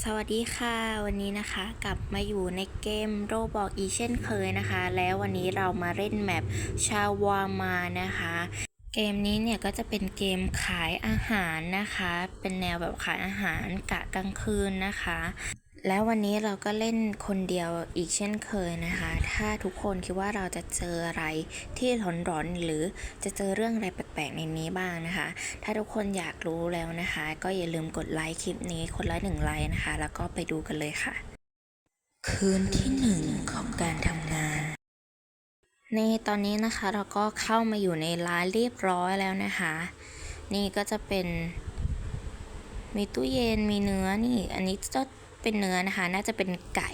สวัสดีค่ะ วันนี้นะคะกลับมาอยู่ในเกมโรบอกอีเช่นเคยนะคะ แล้ววันนี้เรามาเล่นแมปชาวามานะคะ เกมนี้เนี่ยก็จะเป็นเกมขายอาหารนะคะ เป็นแนวแบบขายอาหารกะกลางคืนนะคะ แล้ววันนี้เราก็เล่นคนเดียวอีกเช่นเคยนะคะ ถ้าทุกคนคิดว่าเราจะเจออะไรที่หลอนๆหรือจะเจอเรื่องอะไรแปลกๆในนี้บ้างนะคะ ถ้าทุกคนอยากรู้แล้วนะคะ ก็อย่าลืมกดไลค์คลิปนี้คนละหนึ่งไลค์นะคะ แล้วก็ไปดูกันเลยค่ะ คืนที่หนึ่งของการทำงาน ในตอนนี้นะคะเราก็เข้ามาอยู่ในร้านเรียบร้อยแล้วนะคะ นี่ก็จะเป็น มีตู้เย็นมีเนื้อนี่ อันนี้จะ เป็นเนื้อนะคะ น่าจะเป็นไก่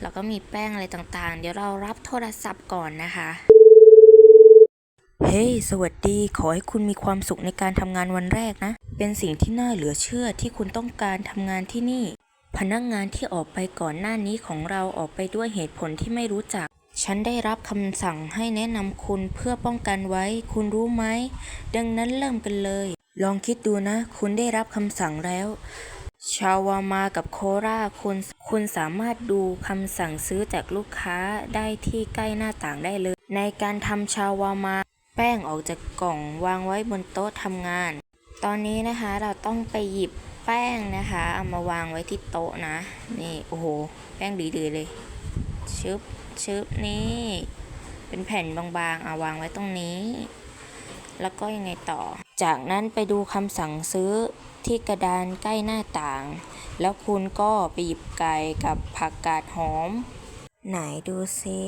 แล้วก็มีแป้งอะไรต่างๆ เดี๋ยวเรารับโทรศัพท์ก่อนนะคะเฮ้ยสวัสดี ขอให้คุณมีความสุขในการทำงานวันแรกนะ เป็นสิ่งที่น่าเหลือเชื่อที่คุณต้องการทำงานที่นี่ พนักงานที่ออกไปก่อนหน้านี้ของเราออกไปด้วยเหตุผลที่ไม่รู้จัก ฉันได้รับคำสั่งให้แนะนำคุณเพื่อป้องกันไว้ คุณรู้ไหม ดังนั้นเริ่มกันเลย ลองคิดดูนะ คุณได้รับคำสั่งแล้ว ชาวามากับโคราคุณคุณสามารถดูคำสั่งซื้อจากลูกค้าได้ที่ใกล้หน้าต่างได้เลย ในการทำชาวามา แป้งออกจากกล่องวางไว้บนโต๊ะทำงาน ตอนนี้นะคะเราต้องไปหยิบแป้งนะคะเอามาวางไว้ที่โต๊ะนะ นี่โอ้โห แป้งดีๆเลย ชึบชึบนี่ เป็นแผ่นบางๆเอาวางไว้ตรงนี้ แล้วก็ยังไงต่อ จากนั้นไปดูคำสั่งซื้อที่กระดานใกล้หน้าต่าง แล้วคุณก็ไปหยิบไก่กับผักกาดหอม ไหนดูซิ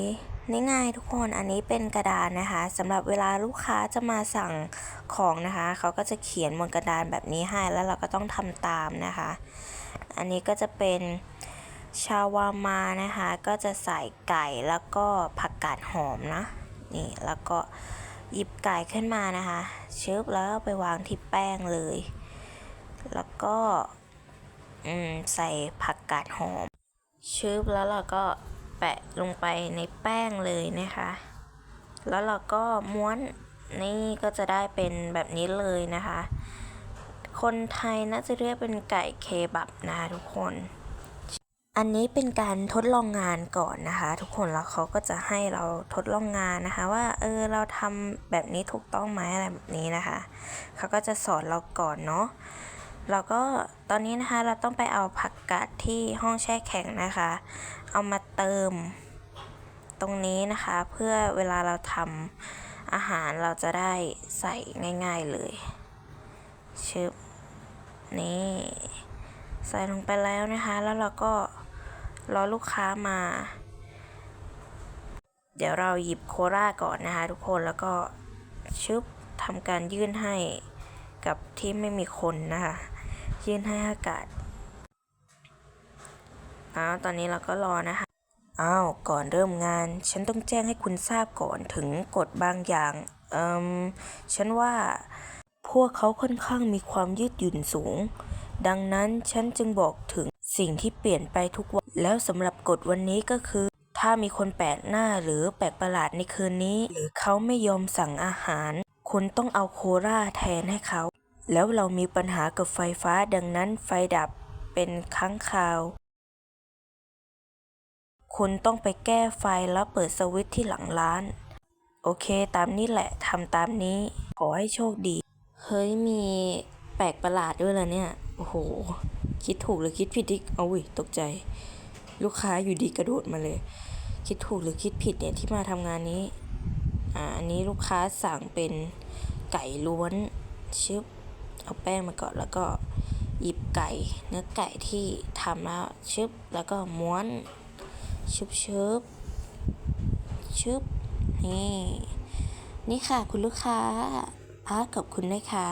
นี่ไงทุกคนอันนี้เป็นกระดานนะคะสำหรับเวลาลูกค้าจะมาสั่งของนะคะ เขาก็จะเขียนบนกระดานแบบนี้ให้แล้วเราก็ต้องทำตามนะคะ อันนี้ก็จะเป็นชาวามานะคะ ก็จะใส่ไก่แล้วก็ผักกาดหอมนะนี่แล้วก็ หยิบไก่ขึ้นมานะคะชึบแล้วไปวางที่แป้งเลย แล้วก็ใส่ผักกาดหอมชึบแล้วเราก็แปะลงไปในแป้งเลยนะคะ แล้วเราก็ม้วนนี่ก็จะได้เป็นแบบนี้เลยนะคะ คนไทยน่าจะเรียกเป็นไก่เคบับนะคะทุกคน อันนี้เป็นการทดลองงานก่อนนะคะ ทุกคนแล้วเขาก็จะให้เราทดลองงานนะคะ ว่าเออเราทำแบบนี้ถูกต้องไหมอะไรแบบนี้นะคะเขาก็จะสอนเราก่อนเนาะแล้วก็ตอนนี้นะคะเราต้องไปเอาผักกาดที่ห้องแช่แข็งนะคะ เอามาเติมตรงนี้นะคะ เพื่อเวลาเราทำอาหารเราจะได้ใส่ง่าย ๆเลยชึบนี่ใส่ลงไปแล้วนะคะ แล้วเราก็ รอลูกค้ามา เดี๋ยวเราหยิบโคราก่อนนะคะทุกคนแล้วก็ชึบทำการยื่นให้กับที่ไม่มีคนนะคะ ยื่นให้อากาศอ้าวตอนนี้เราก็รอนะคะอ้าวก่อนเริ่มงาน ฉันต้องแจ้งให้คุณทราบก่อนถึงกฎบางอย่างเอิมฉันว่าพวกเขาค่อนข้างมีความยืดหยุ่นสูง ดังนั้นฉันจึงบอกถึง สิ่งที่เปลี่ยนไปทุกวัน แล้วสำหรับกฎวันนี้ก็คือ ถ้ามีคนแปลกหน้าหรือแปลกประหลาดในคืนนี้ หรือเขาไม่ยอมสั่งอาหาร คุณต้องเอาโคราแทนให้เขา แล้วเรามีปัญหากับไฟฟ้าดังนั้นไฟดับเป็นครั้งคราว คุณต้องไปแก้ไฟแล้วเปิดสวิตช์ที่หลังร้าน โอเคตามนี้แหละทำตามนี้ ขอให้โชคดี เฮ้ยมีแปลกประหลาดด้วยเหรอเนี่ย โอ้โห คิดถูกหรือคิดผิดที่เอาวิตกใจ ลูกค้าอยู่ดีกระโดดมาเลย คิดถูกหรือคิดผิดเนี่ยที่มาทำงานนี้อ่าอันนี้ลูกค้าสั่งเป็นไก่ล้วนชึบเอาแป้งมาก่อนแล้วก็หยิบไก่เนื้อไก่ที่ทำแล้วชึบแล้วก็ม้วนชึบชึบชึบนี่นี่ค่ะคุณลูกค้าอาขอบคุณนะคะ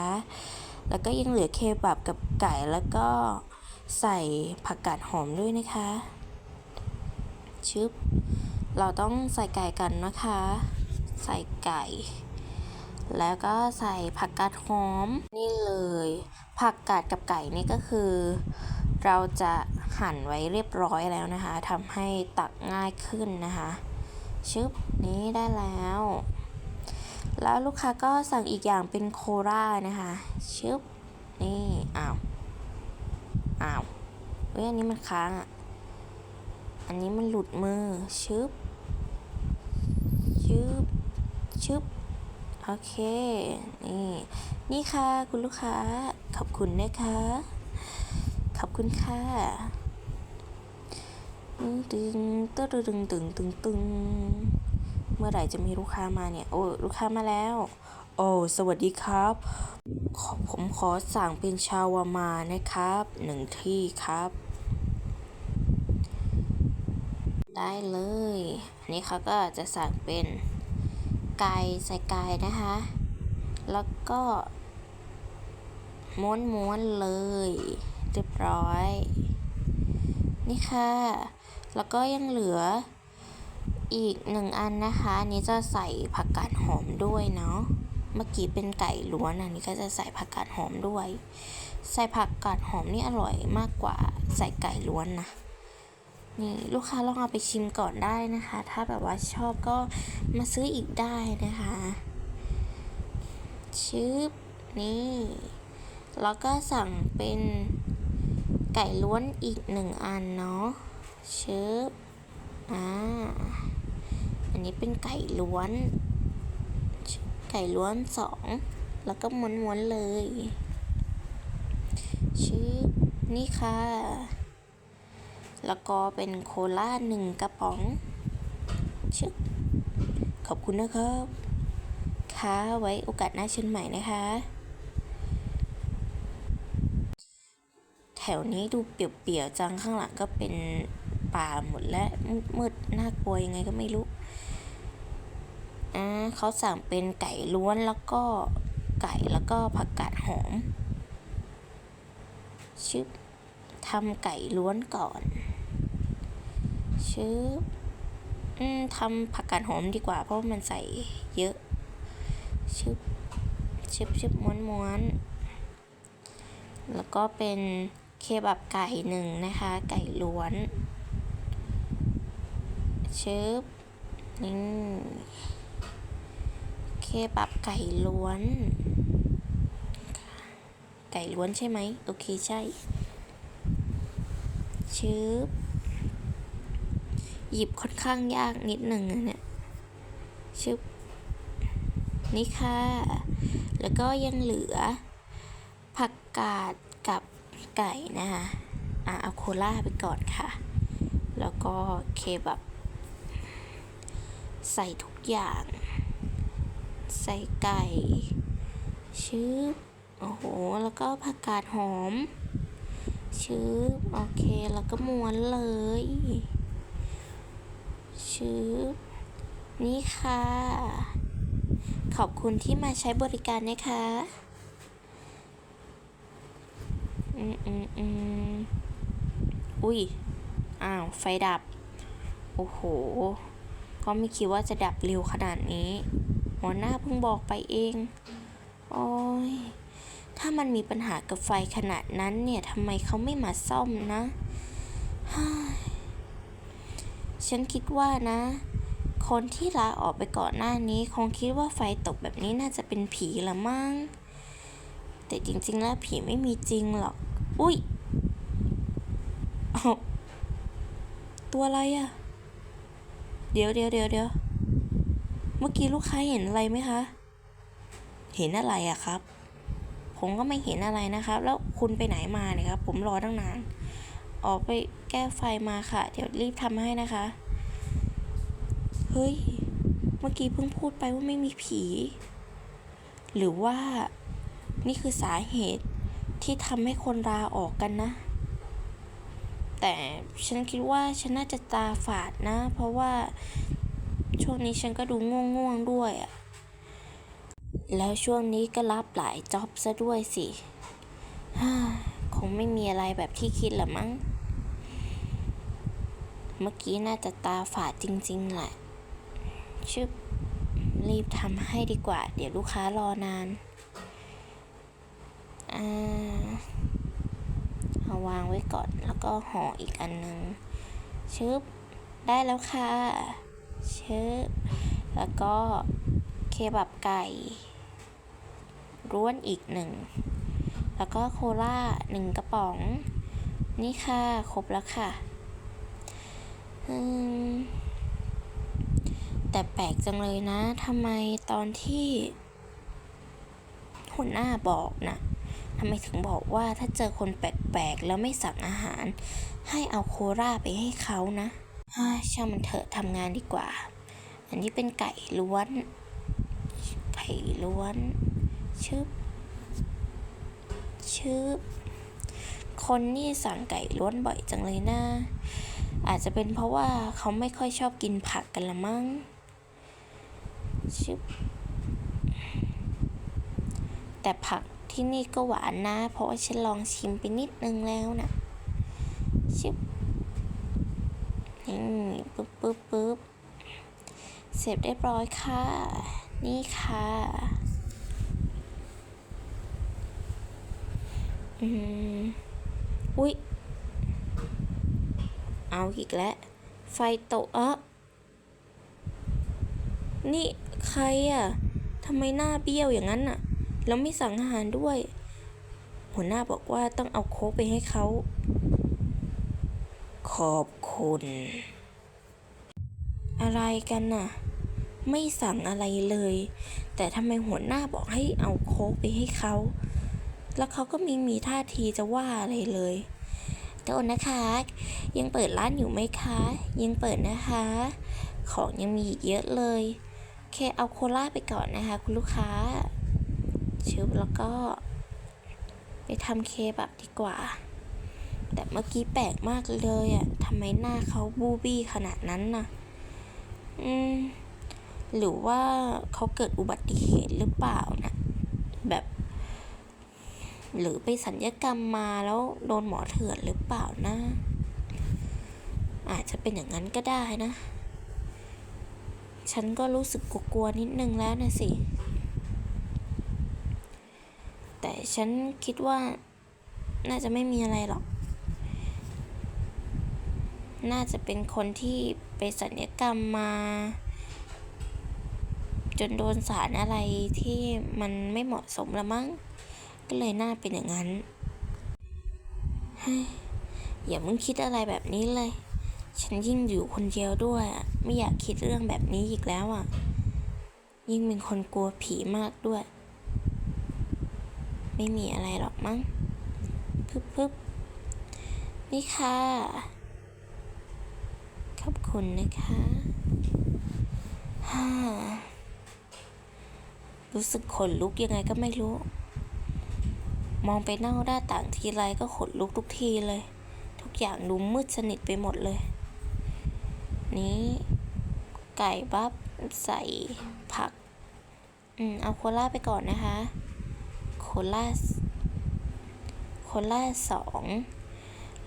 แล้วก็ยังเหลือเคบับกับไก่แล้วก็ ใส่ผักกาดหอมด้วยนะคะ ชึบ เราต้องใส่ไก่กันนะคะ ใส่ไก่ แล้วก็ใส่ผักกาดหอมนี่เลย ผักกาดกับไก่นี่ก็คือ เราจะหั่นไว้เรียบร้อยแล้วนะคะทำให้ตักง่ายขึ้นนะคะ ชึบ นี้ได้แล้ว แล้วลูกค้าก็สั่งอีกอย่างเป็นโครานะคะ ชึบ นี่ อ้าว อ้าวเอ้ยอันนี้มันค้างอะ อันนี้มันหลุดมือ ชึบ ชึบ ชึบ โอเค นี่ นี่ค่ะคุณลูกค้า ขอบคุณนะคะ ขอบคุณค่ะตึงตึงตึงตึงตึงตึงตึงเมื่อไหร่จะมีลูกค้ามาเนี่ย โอ้ ลูกค้ามาแล้ว โอ้สวัสดีครับ ผมขอสั่งเป็นชาวามานะครับหนึ่งที่ครับ ได้เลยอันนี้เขาก็จะสั่งเป็นไก่ใส่ไก่นะคะ แล้วก็ม้วนม้วนเลย เรียบร้อย นี่ค่ะ แล้วก็ยังเหลืออีกหนึ่งอันนะคะนนี้จะใส่ผักกาดหอมด้วยเนาะ เมื่อกี้เป็นไก่ล้วนอันนี้ก็จะใส่ผักกาดหอมด้วย ใส่ผักกาดหอมนี่อร่อยมากกว่าใส่ไก่ล้วนนะนี่ลูกค้าลองเอาไปชิมก่อนได้นะคะ ถ้าแบบว่าชอบก็มาซื้ออีกได้นะคะชืบนี่แล้วก็สั่งเป็นไก่ล้วนอีกหนึ่งอันเนาะชืบอ่าอันนี้เป็นไก่ล้วน ไก่ล้วนสองแล้วก็ม้วนๆเลยชืบนี่ค่ะ แล้วก็เป็นโคลาหนึ่งกระป๋องชึบขอบคุณนะครับ ค่ะไว้โอกาสหน้าเชิญใหม่นะคะ แถวนี้ดูเปียวๆจังข้างหลังก็เป็นป่าหมดและมืดๆน่ากลัวยังไงก็ไม่รู้ อ่าเขาสั่งเป็นไก่ล้วนแล้วก็ไก่แล้วก็ผักกาดหอมชึบทำไก่ล้วนก่อนชึบอืมทำผักกาดหอมดีกว่า เพราะมันใส่เยอะชึบชึบชึบม้วนม้วนแล้วก็เป็นเคบับไก่หนึ่งนะคะ ไก่ล้วนชึบนี่ บับไก่ล้วน ไก่ล้วนใช่ไหม โอเคใช่ชึบหยิบค่อนข้างยากนิดหนึ่งนะเนี่ยชึบนี่ค่ะ แล้วก็ยังเหลือ ผักกาดกับไก่นะคะอะเอาโคล่าไปก่อนค่ะ แล้วก็เคบับ ใส่ทุกอย่าง ใส่ไก่ชึบโอ้โห แล้วก็ผักกาดหอมชึบโอเค แล้วก็ม้วนเลยชึบนี่ค่ะ ขอบคุณที่มาใช้บริการนะคะ อืมอืมอืมอุ้ย อ้าว ไฟดับ โอ้โห ก็ไม่คิดว่าจะดับเร็วขนาดนี้ หัวหน้าเพิ่งบอกไปเอง โอ้ย ถ้ามันมีปัญหากับไฟขนาดนั้นเนี่ยทำไมเขาไม่มาซ่อมนะฉันคิดว่านะ คนที่ลาออกไปก่อนหน้านี้ คงคิดว่าไฟตกแบบนี้น่าจะเป็นผีละมั้ง แต่จริงๆแล้วผีไม่มีจริงหรอก อุ้ยตัวอะไรอะเดี๋ยวเดี๋ยวเดี๋ยวเดี๋ยว เมื่อกี้ลูกค้าเห็นอะไรไหมคะ เห็นอะไรอะครับ ผมก็ไม่เห็นอะไรนะครับ แล้วคุณไปไหนมาเนี่ยครับ ผมรอตั้งนาน ออกไปแก้ไฟมาค่ะ เดี๋ยวรีบทำให้นะคะ เฮ้ย เมื่อกี้เพิ่งพูดไปว่าไม่มีผี หรือว่านี่คือสาเหตุที่ทำให้คนลาออกกันนะ แต่ฉันคิดว่าฉันน่าจะตาฝาดนะ เพราะว่า ช่วงนี้ฉันก็ดูง่วงๆด้วยอะแล้วช่วงนี้ก็รับหลายจ็อบซะด้วยสิ คงไม่มีอะไรแบบที่คิดละมั้ง เมื่อกี้น่าจะตาฝาดจริงๆแหละ ชึบรีบทำให้ดีกว่า เดี๋ยวลูกค้ารอนาน อ่า เอาวางไว้ก่อน แล้วก็ห่ออีกอันหนึ่งชึบ ได้แล้วค่ะ เชึบแล้วก็เคบับไก่ร้วนอีกหนึ่ง แล้วก็โคลาหนึ่งกระป๋อง นี่ค่ะ ครบแล้วค่ะแต่แปลกจังเลยนะทำไมตอนที่หัวหน้าบอกนะทำไมถึงบอกว่าถ้าเจอคนแปลกๆ แล้วไม่สั่งอาหาร ให้เอาโคราไปให้เขานะ ช่างมันเถอะทำงานดีกว่า อันนี้เป็นไก่ล้วน ไก่ล้วน ชึบ ชึบ คนนี่สั่งไก่ล้วนบ่อยจังเลยนะ อาจจะเป็นเพราะว่าเขาไม่ค่อยชอบกินผักกันละมั้ง ชึบ แต่ผักที่นี่ก็หวานนะ เพราะว่าฉันลองชิมไปนิดนึงแล้วนะชึบ นี่ปึ๊บปึ๊บปึ๊บเสร็จเรียบร้อยค่ะ นี่ค่ะอืมอุ๊ย เอาอีกแล้ว ไฟตกเอะนี่ใครอะทำไมหน้าเบี้ยวอย่างนั้นน่ะ แล้วไม่สั่งอาหารด้วย หัวหน้าบอกว่าต้องเอาโค้กไปให้เขา ขอบคุณ อะไรกันน่ะ ไม่สั่งอะไรเลย แต่ทำไมหัวหน้าบอกให้เอาโค้กไปให้เขา แล้วเขาก็ไมีมีท่าทีจะว่าอะไรเลยโทษนะคะ ยังเปิดร้านอยู่ไหมคะ ยังเปิดนะคะ ของยังมีอีกเยอะเลยแค่เอาโคลาไปก่อนนะคะ คุณลูกค้าชิบแล้วก็ ไปทำเคบับดีกว่า แต่เมื่อกี้แปลกมากเลยอะ่ะทำไมหน้าเขาบูบี้ขนาดนั้นน่ะ อืม หรือว่าเขาเกิดอุบัติเหตุหรือเปล่านะแบบ หรือไปสัญญกรรมมาแล้วโดนหมอเถื่อนหรือเปล่านะ อาจจะเป็นอย่างนั้นก็ได้นะ ฉันก็รู้สึกกลัวๆนิดนึงแล้วนะสิ แต่ฉันคิดว่าน่าจะไม่มีอะไรหรอก น่าจะเป็นคนที่ไปสัญญกรรมมา จนโดนสารอะไรที่มันไม่เหมาะสมละมั้ง ก็เลยน่าเป็นอย่างนั้นเฮ้ยอย่ามึงคิดอะไรแบบนี้เลย ฉันยิ่งอยู่คนเดียวด้วย ไม่อยากคิดเรื่องแบบนี้อีกแล้วอะ ยิ่งเป็นคนกลัวผีมากด้วย ไม่มีอะไรหรอกมั้ง พึบพึบนี่ค่ะ ขอบคุณนะคะฮ่ารู้สึกขนลุกยังไงก็ไม่รู้ มองไปหน้าด้านต่างทีไรก็ขนลุกทุกทีเลย ทุกอย่างดูมืดสนิทไปหมดเลย นี้ไก่บับใส่ผัก อืม เอาโคล่าไปก่อนนะคะ โคล่า โคล่าสอง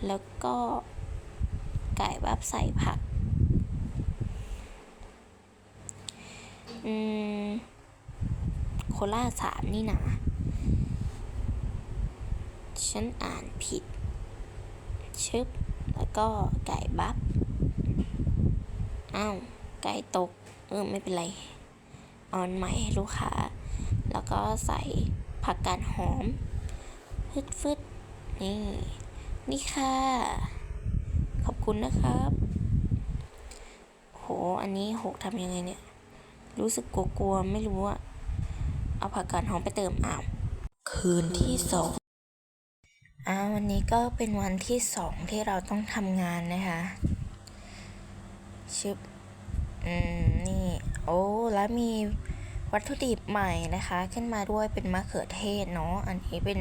แล้วก็ไก่บับใส่ผัก อืม โคล่าสามนี่นะ ฉันอ่านผิด ชึบ แล้วก็ไก่บับอ้าว ไก่ตก เออ ไม่เป็นไร ออนใหม่ลูกค้า แล้วก็ใส่ผักกาดหอม ฟึดฟึดนี่ นี่ค่ะ ขอบคุณนะครับ โห อันนี้หกทำยังไงเนี่ย รู้สึกกลัวๆไม่รู้อะเอาผักกาดหอมไปเติมอ้าวคืนที่สองอ่าวันนี้ก็เป็นวันที่สองที่เราต้องทำงานนะคะชึบอืมนี่โอ้แล้วมีวัตถุดิบใหม่นะคะ ขึ้นมาด้วยเป็นมะเขือเทศเนาะอันนี้เป็น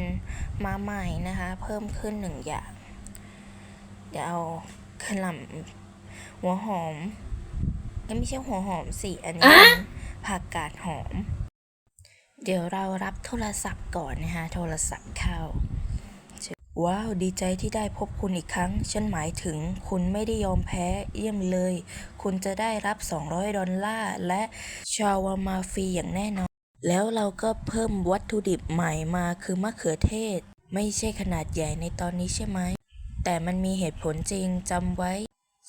มาใหม่นะคะ เพิ่มขึ้นหนึ่งอย่าง เดี๋ยวเอากระหล่ำหัวหอม เอ้ยไม่ใช่หัวหอมสิอันนี้เป็นผักกาดหอม เดี๋ยวเรารับโทรศัพท์ก่อนนะคะโทรศัพท์เข้า ว้าวดีใจที่ได้พบคุณอีกครั้ง ฉันหมายถึงคุณไม่ได้ยอมแพ้เยี่ยมเลย คุณจะได้รับ 200 ดอลลาร์และชาวามาฟรีอย่างแน่นอน แล้วเราก็เพิ่มวัตถุดิบใหม่มาคือมะเขือเทศ ไม่ใช่ขนาดใหญ่ในตอนนี้ใช่ไหมแต่มันมีเหตุผลจริงจำไว้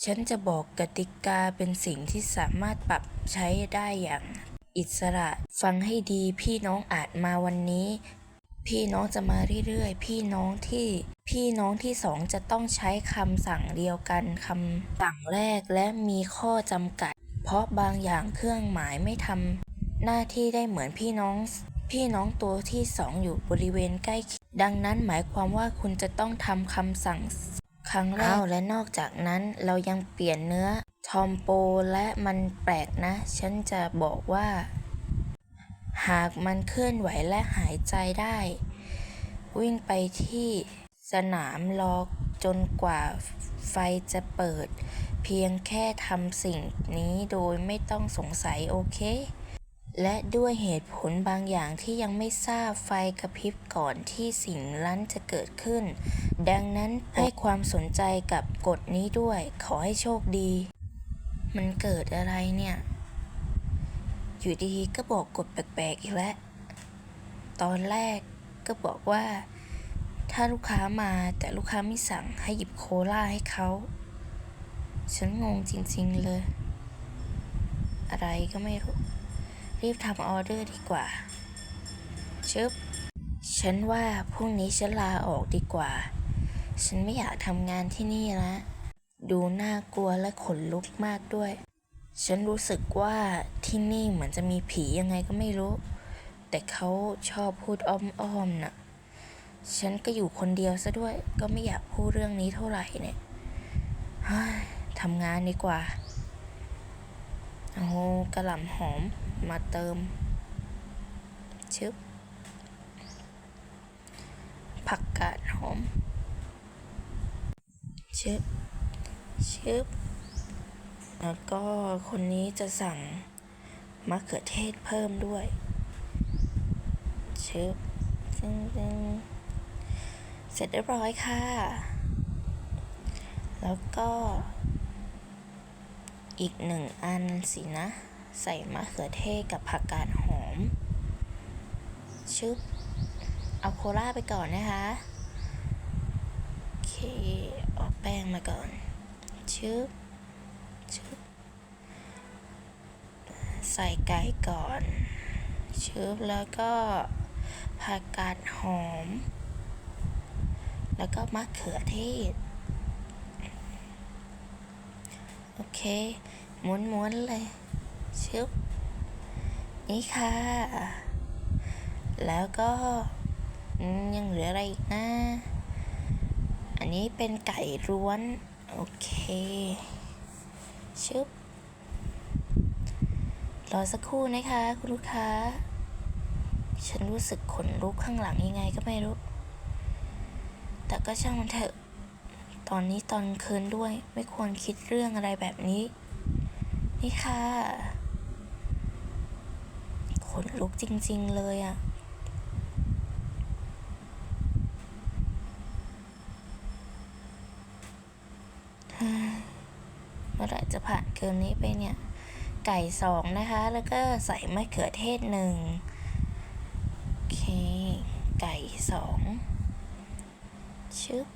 ฉันจะบอกกติกาเป็นสิ่งที่สามารถปรับใช้ได้อย่างอิสระ ฟังให้ดีพี่น้องอาจมาวันนี้ พี่น้องจะมาเรื่อยๆ พี่น้องที่พี่น้องที่สองจะต้องใช้คำสั่งเดียวกันคำสั่งแรกและมีข้อจำกัด เพราะบางอย่างเครื่องหมายไม่ทำหน้าที่ได้เหมือนพี่น้อง พี่น้องตัวที่สองอยู่บริเวณใกล้เคียงดังนั้นหมายความว่าคุณจะต้องทำคำสั่ง ครั้งแรกและนอกจากนั้นเรายังเปลี่ยนเนื้อทอมโปและมันแปลกนะ ฉันจะบอกว่า หากมันเคลื่อนไหวและหายใจได้ วิ่งไปที่สนามรอจนกว่าไฟจะเปิด เพียงแค่ทำสิ่งนี้โดยไม่ต้องสงสัยโอเค และด้วยเหตุผลบางอย่างที่ยังไม่ทราบไฟกระพริบก่อนที่สิ่งนั้นจะเกิดขึ้น ดังนั้นให้ความสนใจกับกฎนี้ด้วย ขอให้โชคดี มันเกิดอะไรเนี่ย อยู่ดีก็บอกกฎแปลกๆอีกแล้ว ตอนแรกก็บอกว่า ถ้าลูกค้ามาแต่ลูกค้าไม่สั่งให้หยิบโคลาให้เขา ฉันงงจริงๆเลย อะไรก็ไม่รู้ รีบทำออเดอร์ดีกว่า ชึบ ฉันว่าพรุ่งนี้ฉันลาออกดีกว่า ฉันไม่อยากทำงานที่นี่ละ ดูน่ากลัวและขนลุกมากด้วย ฉันรู้สึกว่าที่นี่เหมือนจะมีผียังไงก็ไม่รู้ แต่เขาชอบพูดอ้อมๆน่ะ ฉันก็อยู่คนเดียวซะด้วย ก็ไม่อยากพูดเรื่องนี้เท่าไหร่เนี่ยทำงานดีกว่าเอากระหล่ำหอม มาเติมชึบผักกาดหอมชึบชึบแล้วก็คนนี้จะสั่งมะเขือเทศเพิ่มด้วยชึบซึ่งซึ่งเสร็จเรียบร้อยค่ะ แล้วก็อีกหนึ่งอันสินะ ใส่มะเขือเทศกับผักกาดหอม ชึบ เอาโคลาไปก่อนนะคะ โอเคเอาแป้งมาก่อน ชึบ ชึบ ใส่ไก่ก่อน ชึบ แล้วก็ผักกาดหอม แล้วก็มะเขือเทศ โอเคม้วนๆเลย ชึบนี่ค่ะ แล้วก็ยังเหลืออะไรอีกนะ อันนี้เป็นไก่ร้วน โอเค ชึบรอสักครู่นะคะ คุณลูกค้า ฉันรู้สึกขนลุกข้างหลังยังไงก็ไม่รู้ แต่ก็ช่างมันเถอะ ตอนนี้ตอนคืนด้วยไม่ควรคิดเรื่องอะไรแบบนี้ นี่ค่ะ ขนลุกจริง ๆ เลยอะ่ะ เมื่อไรจะผ่านเกินนี้ไปเนี่ย ไก่สองนะคะ แล้วก็ใส่มะเขือเทศหนึ่งโอเค ไก่สองชึบ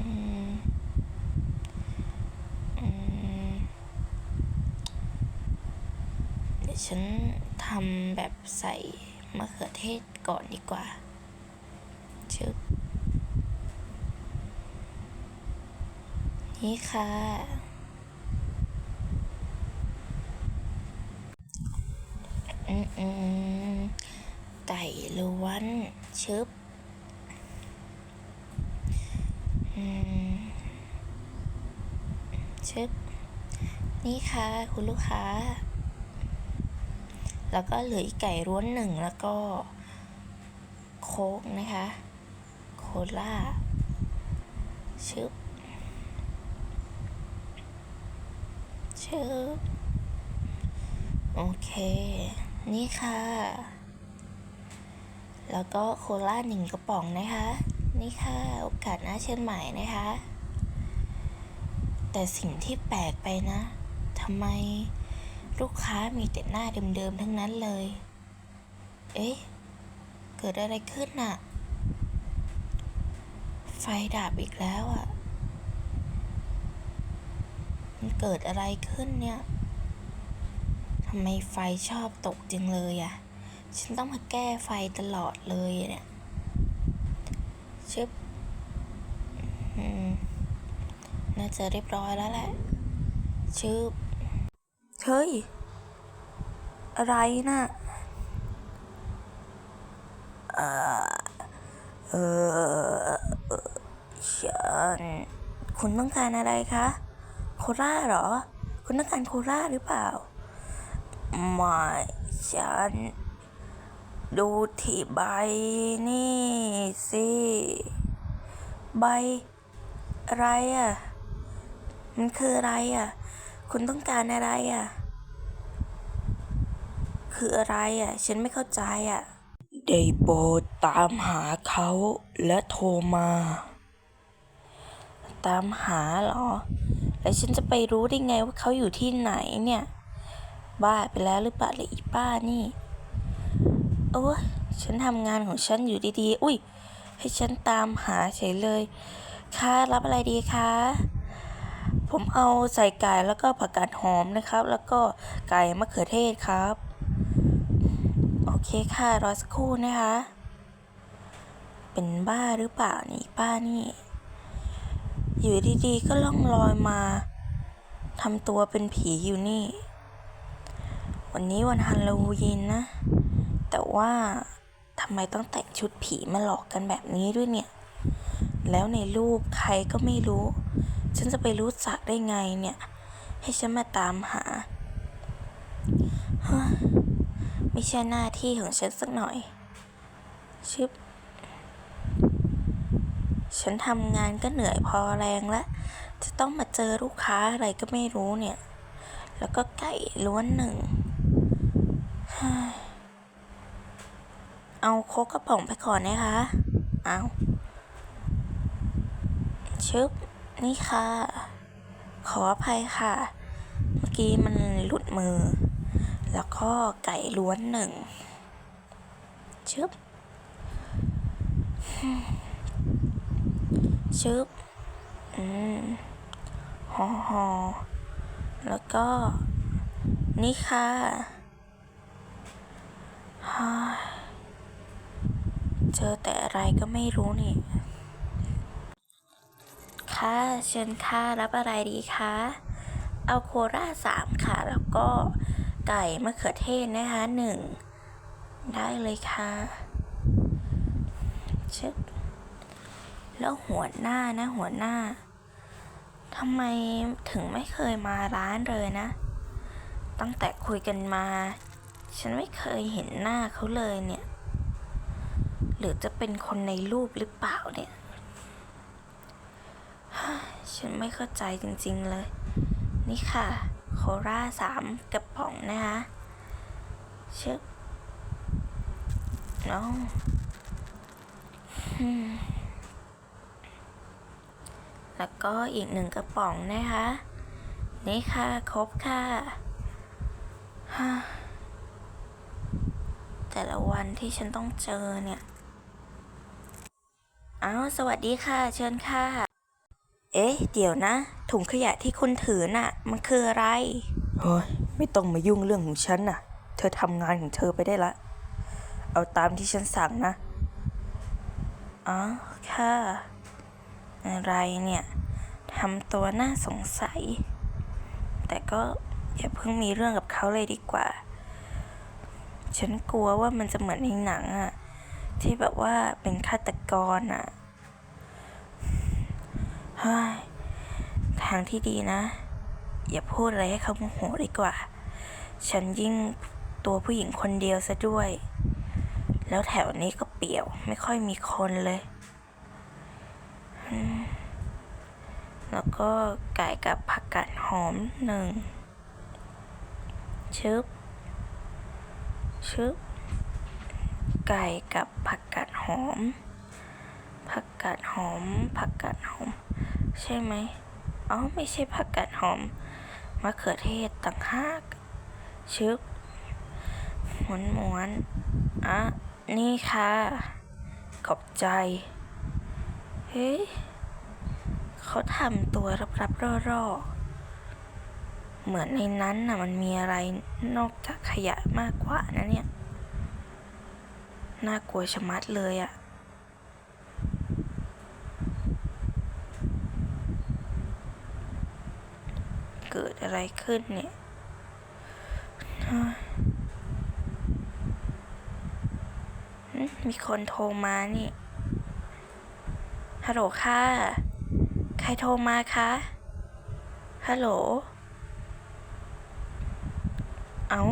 อืมอืมเดี๋ยวฉันทำแบบ ใส่มะเขือเทศก่อนดีกว่าชึบนี่ค่ะ อืมอืมไก่ล้วนชึบ อืมชึบ นี่ค่ะ คุณลูกค้า แล้วก็เหลืออีกไก่ร้วนหนึ่งแล้วก็โค้กนะคะ โคล่าชึบชึบโอเค นี่ค่ะ แล้วก็โคลาหนึ่งกระป๋องนะคะ นี่ค่ะ โอกาสหน้าเชิญใหม่นะคะ แต่สิ่งที่แปลกไปนะทำไม ลูกค้ามีแต่หน้าเดิมๆทั้งนั้นเลย เอ๊ะ เกิดอะไรขึ้นน่ะ ไฟดับอีกแล้วอะ มันเกิดอะไรขึ้นเนี่ย ทำไมไฟชอบตกจังเลยอะ่ะ ฉันต้องมาแก้ไฟตลอดเลยเนี่ยชึบน่าจะเรียบร้อยแล้วแหละชึบ เฮ้ย อะไรน่ะเออเออฉันคุณต้องการอะไรคะ โคราหรอ คุณต้องการโคราหรือเปล่า ไม่ฉัน ดูที่ใบนี่สิ ใบ อะไรอะ มันคืออะไรอะ คุณต้องการอะไรอะ คืออะไรอะ ฉันไม่เข้าใจอะ ได้โปรดตามหาเขาและโทรมา ตามหาเหรอ แล้วฉันจะไปรู้ได้ไงว่าเขาอยู่ที่ไหนเนี่ย บ้าไปแล้วหรือเปล่าเลยอีป้านี่ โอ้ยฉันทำงานของฉันอยู่ดีๆ อุ้ย ให้ฉันตามหาเฉยเลย ค่ะ รับอะไรดีคะ ผมเอาใส่ไก่แล้วก็ผักกาดหอมนะครับ แล้วก็ไก่มะเขือเทศครับ โอเคค่ะรอสักครู่นะคะ เป็นบ้าหรือเปล่านี่ป้านี่ อยู่ดีๆก็ล่องลอยมาทำตัวเป็นผีอยู่นี่ วันนี้วันฮัลโลวีนนะ แต่ว่าทำไมต้องแต่งชุดผีมาหลอกกันแบบนี้ด้วยเนี่ย แล้วในรูปใครก็ไม่รู้ ฉันจะไปรู้จักได้ไงเนี่ย ให้ฉันมาตามหา ไม่ใช่หน้าที่ของฉันสักหน่อย ชึบ ฉันทำงานก็เหนื่อยพอแรงแล้ว จะต้องมาเจอลูกค้าอะไรก็ไม่รู้เนี่ย แล้วก็ไก่ล้วนหนึ่งเฮ้ยเอาโคกกระป๋องไปก่อนนะคะ เอาชึบ นี่ค่ะ ขออภัยค่ะ เมื่อกี้มันหลุดมือ แล้วก็ไก่ล้วนหนึ่งชึบชึบอืมห่อห่อแล้วก็ นี่ค่ะเจอแต่อะไรก็ไม่รู้นี่ ค่ะ เชิญค่ะ รับอะไรดีคะ เอาโคราสามค่ะ แล้วก็ไก่มะเขือเทศนะคะหนึ่ง ได้เลยค่ะชึบแล้วหัวหน้านะ หัวหน้าทำไมถึงไม่เคยมาร้านเลยนะ ตั้งแต่คุยกันมา ฉันไม่เคยเห็นหน้าเขาเลยเนี่ย หรือจะเป็นคนในรูปหรือเปล่าเนี่ย ฉันไม่เข้าใจจริงๆเลย นี่ค่ะ โคราสามกระป๋องนะคะชึบน้องอืมแล้วก็อีกหนึ่งกระป๋องนะคะ นี่ค่ะ ครบค่ะฮ่าแต่ละวันที่ฉันต้องเจอเนี่ย อ้าว สวัสดีค่ะ เชิญค่ะ เอ๊ะ เดี๋ยวนะ ถุงขยะที่คุณถือน่ะ มันคืออะไร เฮ้ย ไม่ต้องมายุ่งเรื่องของฉันน่ะ เธอทำงานของเธอไปได้ละ เอาตามที่ฉันสั่งนะ อ๋อ ค่ะ อะไรเนี่ยทำตัวน่าสงสัย แต่ก็อย่าเพิ่งมีเรื่องกับเขาเลยดีกว่า ฉันกลัวว่ามันจะเหมือนในหนังอะที่แบบว่าเป็นฆาตกรอะ ฮ้ยทางที่ดีนะ อย่าพูดอะไรให้เขาโมโหดีกว่า ฉันยิ่งตัวผู้หญิงคนเดียวซะด้วย แล้วแถวนี้ก็เปี่ยวไม่ค่อยมีคนเลย แล้วก็ไก่กับผักกาดหอมหนึ่งชึบชึบไก่กับผักกาดหอม ผักกาดหอม ผักกาดหอม ใช่ไหมอ๋อไม่ใช่ผักกาดหอมมะเขือเทศต่างหากชึบม้วนม้วนอะนี่ค่ะ ขอบใจ เฮ้ยเขาทำตัวรับรับร่อรอๆ เหมือนในนั้นน่ะมันมีอะไรนอกจากขยะมากกว่านะเนี่ย น่ากลัวชะมัดเลยอะเกิดอะไรขึ้นเนี่ยมีคนโทรมานี่ ฮัลโหลค่ะ ใครโทรมาคะ ฮัลโหล เอา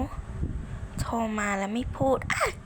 โทรมาแล้วไม่พูดอะ